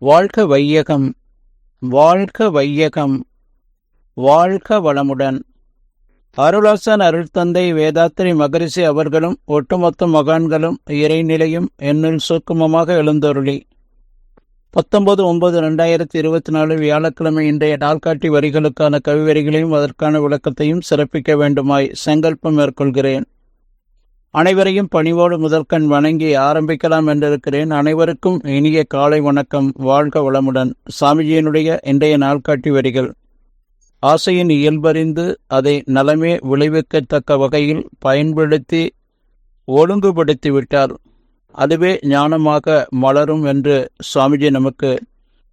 வாழ்க வையகம் வாழ்க வையகம் வாழ்க வளமுடன். அருளாசன் அருள்தந்தை வேதாத்திரி மகரிஷி அவர்களும் ஒட்டுமொத்த மகான்களும் இறைநிலையும் என்னில் சுருக்கமமாக எழுந்தருளி. பத்தொன்பது ஒன்பது ரெண்டாயிரத்தி இருபத்தி நாலு வியாழக்கிழமை இன்றைய நாள்காட்டி வரிகளுக்கான கவிவரிகளையும் அதற்கான விளக்கத்தையும் சிறப்பிக்க வேண்டுமாய் சங்கல்பம் மேற்கொள்கிறேன். அனைவரையும் பணிவோடு முதற்கண் வணங்கி ஆரம்பிக்கலாம் என்றிருக்கிறேன். அனைவருக்கும் இனிய காலை வணக்கம். வாழ்க வளமுடன். சாமிஜியினுடைய இன்றைய நாள்காட்டி வரிகள். ஆசையின் இயல்பறிந்து அதை நலமே விளைவிக்கத்தக்க வகையில் பயன்படுத்தி ஒழுங்குபடுத்தி விட்டால் அதுவே ஞானமாக மலரும் என்று சுவாமிஜி நமக்கு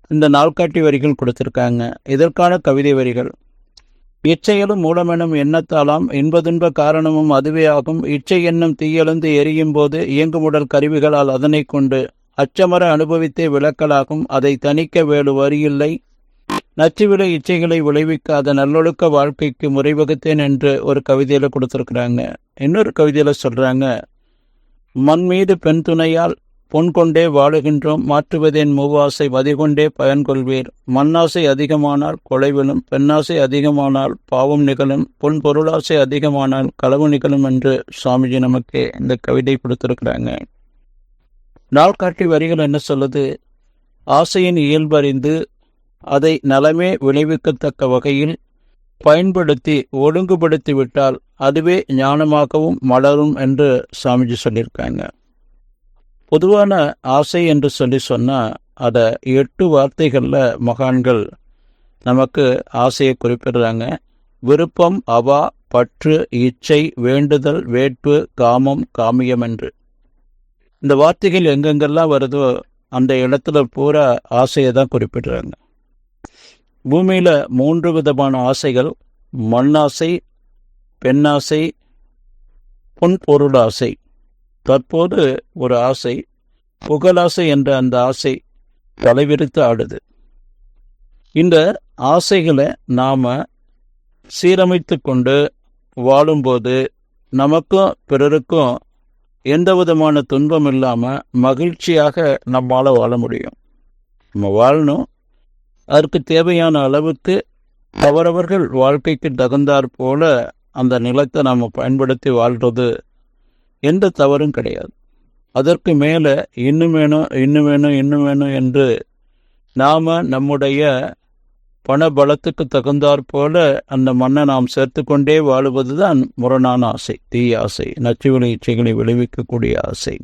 இந்த நாள்காட்டி வரிகள் கொடுத்திருக்காங்க. இதற்கான கவிதை வரிகள். இச்செயலும் மூலமெனும் எண்ணத்தாலாம் இன்பதுன்ப காரணமும் அதுவே ஆகும் இச்சை எண்ணம் தீயெழுந்து எரியும் போது இயங்குமுடல் கருவிகளால் அதனை கொண்டு அச்சமர அனுபவித்தே விளக்கலாகும். அதை தணிக்க வேறு வரியில்லை நச்சுவிலை இச்சைகளை விளைவிக்காத நல்லொழுக்க வாழ்க்கைக்கு முறைவகுத்தேன் என்று ஒரு கவிதையில கொடுத்துருக்குறாங்க. இன்னொரு கவிதையில சொல்றாங்க மண் மீது பெண் துணையால் பொன் கொண்டே வாழுகின்றோம் மாற்றுவதேன் மூவாசை மதிகொண்டே பயன் கொள்வீர் மண்ணாசை அதிகமானால் கொலைவிலும் பெண்ணாசை அதிகமானால் பாவம் நிகழும் பொன் பொருளாசை அதிகமானால் களவு நிகழும் என்று சுவாமிஜி நமக்கு இந்த கவிதை கொடுத்திருக்கிறாங்க. நாள்காட்டி வரிகள் என்ன சொல்லுது? ஆசையின் இயல்பறிந்து அதை நலமே விளைவிக்கத்தக்க வகையில் பயன்படுத்தி ஒழுங்குபடுத்தி விட்டால் அதுவே ஞானமாகவும் மலரும் என்று சாமிஜி சொல்லியிருக்காங்க. பொதுவான ஆசை என்று சொல்லி சொன்னால் அதை எட்டு வார்த்தைகளில் மகான்கள் நமக்கு ஆசையை குறிப்பிடுறாங்க. விருப்பம் அவா பற்று இச்சை வேண்டுதல் வேட்பு காமம் காமியம் என்று. இந்த வார்த்தைகள் எங்கெங்கெல்லாம் வருதோ அந்த இடத்துல பூரா ஆசையை தான் குறிப்பிடுறாங்க. பூமியில் மூன்று விதமான ஆசைகள். மண்ணாசை பெண்ணாசை பொன் பொருளாசை. தற்போது ஒரு ஆசை புகழாசை என்ற அந்த ஆசை தலைவிரித்து ஆடுது. இந்த ஆசைகளை நாம் சீரமைத்து கொண்டு வாழும்போது நமக்கும் பிறருக்கும் எந்த விதமான துன்பம் இல்லாமல் மகிழ்ச்சியாக நம்மால் வாழ முடியும். நம்ம வாழணும். அதற்கு தேவையான அளவுக்கு அவரவர்கள் வாழ்க்கைக்கு தகுந்தாற் போல அந்த நிலத்தை நாம் பயன்படுத்தி வாழ்கிறது எந்த தவறும் கிடையாது. அதற்கு மேலே இன்னும் வேணும் இன்னும் வேணும் இன்னும் வேணும் என்று நாம் நம்முடைய பண பலத்துக்கு தகுந்தாற் போல அந்த மண்ணை நாம் சேர்த்து கொண்டே வாழுவது தான் முரணான ஆசை தீய ஆசை நச்சு விளைச்சைகளை விளைவிக்கக்கூடிய ஆசை.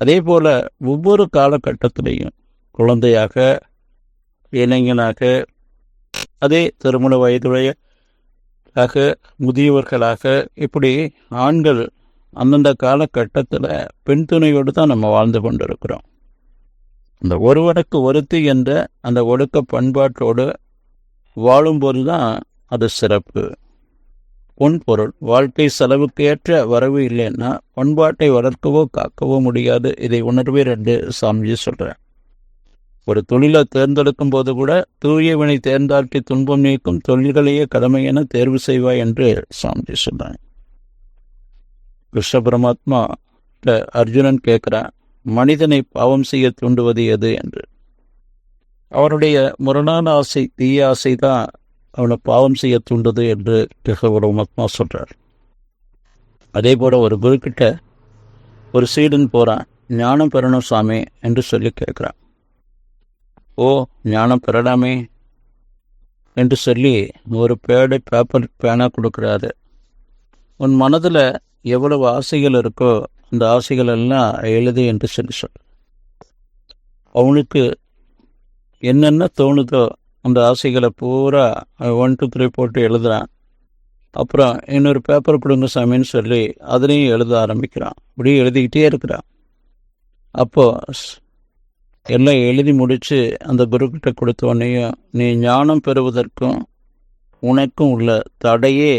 அதே போல் ஒவ்வொரு காலகட்டத்திலையும் குழந்தையாக இளைஞனாக அதே திருமண வயதுடைய ஆக முதியவர்களாக இப்படி ஆண்கள் அந்தந்த காலகட்டத்தில் பெண் துணையோடு தான் நம்ம வாழ்ந்து கொண்டிருக்கிறோம். அந்த ஒருவனுக்கு ஒருத்தி என்ற அந்த ஒழுக்க பண்பாட்டோடு வாழும்போது தான் அது சிறப்பு. பொன் பொருள் வாழ்க்கை செலவுக்கு ஏற்ற வரவு இல்லைன்னா பண்பாட்டை வளர்க்கவோ காக்கவோ முடியாது. இதை உணர்வீர் என்று சாமிஜி சொல்கிறேன் ஒரு தொழிலை தேர்ந்தெடுக்கும் போது கூட தூயவனை தேர்ந்தாட்டி துன்பம் நீக்கும் தொழில்களையே கடமை என தேர்வு செய்வாய் என்று சாமிஜி சொல்கிறேன் கிருஷ்ண பரமாத்மா அர்ஜுனன் கேட்குறான் மனிதனை பாவம் செய்ய தூண்டுவது எது? என்று. அவருடைய முரணான ஆசை தீய ஆசை தான் அவனை பாவம் செய்ய தூண்டுது என்று கிருஷ்ண பரமாத்மா சொல்கிறார் அதே போல் ஒரு குருக்கிட்ட ஒரு சீடன் போகிறான் ஞானம் பெறணும் சாமி என்று சொல்லி கேட்குறான். ஓ ஞானம் பெறலாமே என்று சொல்லி ஒரு பேடை பேப்பர் பேனா கொடுக்குறாரு. உன் மனதில் எவ்வளவு ஆசைகள் இருக்கோ அந்த ஆசைகள் எல்லாம் எழுது என்று சொல்லி சொல். அவனுக்கு என்னென்ன தோணுதோ அந்த ஆசைகளை பூரா ஒன் டூ த்ரீ போட்டு எழுதுறான். அப்புறம் இன்னொரு பேப்பர் கொடுங்க சாமின்னு சொல்லி அதுலேயும் எழுத ஆரம்பிக்கிறான். இப்படி எழுதிக்கிட்டே இருக்கிறான். அப்போது எல்லாம் எழுதி முடித்து அந்த குருக்கிட்ட கொடுத்த உடனேயும் நீ ஞானம் பெறுவதற்கும் உனக்கும் உள்ள தடையே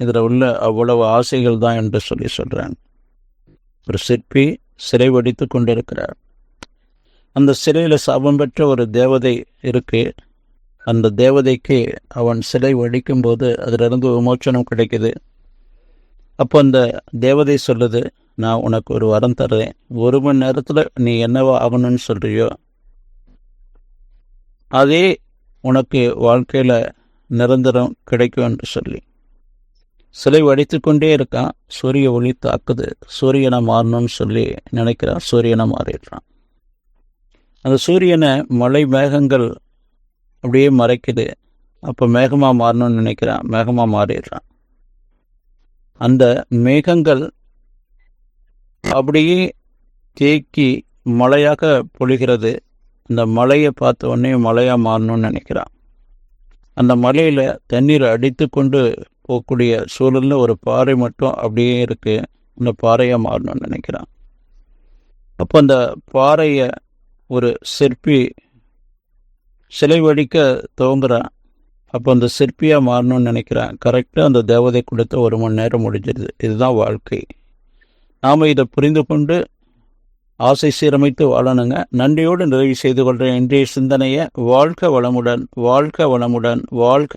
இதில் உள்ள அவ்வளவு ஆசைகள் தான் என்று சொல்லி சொல்கிறாங்க ஒரு சிற்பி சிறை வடித்து கொண்டிருக்கிறார். அந்த சிறையில் சாபம் பெற்ற ஒரு தேவதை இருக்கு. அந்த தேவதைக்கு அவன் சிலை வடிக்கும்போது அதிலிருந்து விமோச்சனம் கிடைக்குது. அப்போ அந்த தேவதை சொல்லுது நான் உனக்கு ஒரு வரம் தர்றேன். ஒரு மணி நேரத்தில் நீ என்னவா ஆகணும்னு சொல்கிறியோ அதே உனக்கு வாழ்க்கையில் நிரந்தரம் கிடைக்கும் என்று சொல்லி. சிலை வடித்து கொண்டே இருக்கான். சூரிய ஒளி தாக்குது. சூரியனை மாறணும்னு சொல்லி நினைக்கிறான். சூரியனை மாறிடுறான். அந்த சூரியனை மலை மேகங்கள் அப்படியே மறைக்குது. அப்போ மேகமாக மாறணும்னு நினைக்கிறான். மேகமாக மாறிடுறான். அந்த மேகங்கள் அப்படியே தேக்கி மழையாக பொழிகிறது. அந்த மலையை பார்த்த உடனே மழையாக மாறணும்னு நினைக்கிறான். அந்த மலையில் தண்ணீர் அடித்து கொண்டு போகக்கூடிய சூழலில் ஒரு பாறை மட்டும் அப்படியே இருக்குது அந்த பாறையாக மாறணும்னு நினைக்கிறான். அப்போ அந்த பாறையை ஒரு சிற்பி சிலை வடிக்க துவங்குறான். அப்போ அந்த சிற்பியாக மாறணும்னு நினைக்கிறான். கரெக்டாக அந்த தேவதை கொடுத்த ஒரு மணி நேரம் முடிஞ்சிருது. இதுதான் வாழ்க்கை. நாம் இதை புரிந்து கொண்டு ஆசை சீரமைத்து வாழணுங்க. நன்றியோடு நிறைவு செய்து கொள்கிற இன்றைய சிந்தனையை வாழ்க்க வளமுடன் வாழ்க்க வளமுடன் வாழ்க்க